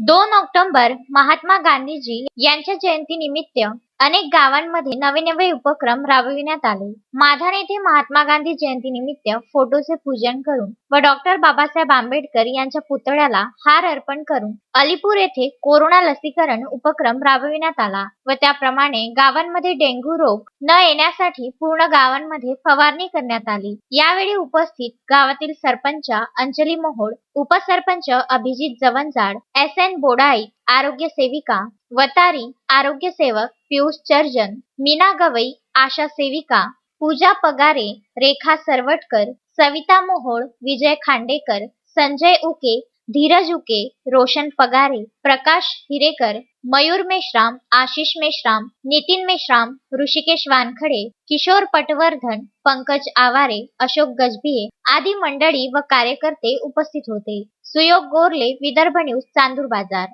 दोन ऑक्टोबर महात्मा गांधीजी यांच्या जयंतीनिमित्त अनेक गावांमध्ये नवे नवे उपक्रम राबविण्यात आले. माधान येथे महात्मा गांधी जयंतीनिमित्त फोटोचे पूजन करून व डॉक्टर बाबासाहेब आंबेडकर यांच्या पुतळ्याला हार अर्पण करून अलीपूर येथे कोरोना लसीकरण उपक्रम राबविण्यात आला व त्याप्रमाणे गावांमध्ये डेंग्यू रोग न येण्यासाठी पूर्ण गावांमध्ये फवारणी करण्यात आली. यावेळी उपस्थित गावातील सरपंच अंजली मोहोळ उपसरपंच अभिजित जवंजाड एस एन बोडाई आरोग्य सेविका वतारी आरोग्य सेवक पियुष चर्जन मीना गवई आशा सेविका पूजा पगारे रेखा सरवटकर सविता मोहोळ विजय खांडेकर संजय उके धीरज उके रोशन पगारे प्रकाश हिरेकर मयूर मेश्राम आशिष मेश्राम नितीन मेश्राम ऋषिकेश वानखडे किशोर पटवर्धन पंकज आवारे अशोक गजभिये आदी मंडळी व कार्यकर्ते उपस्थित होते. सुयोग गोरले विदर्भ न्यूज चांदूर बाजार.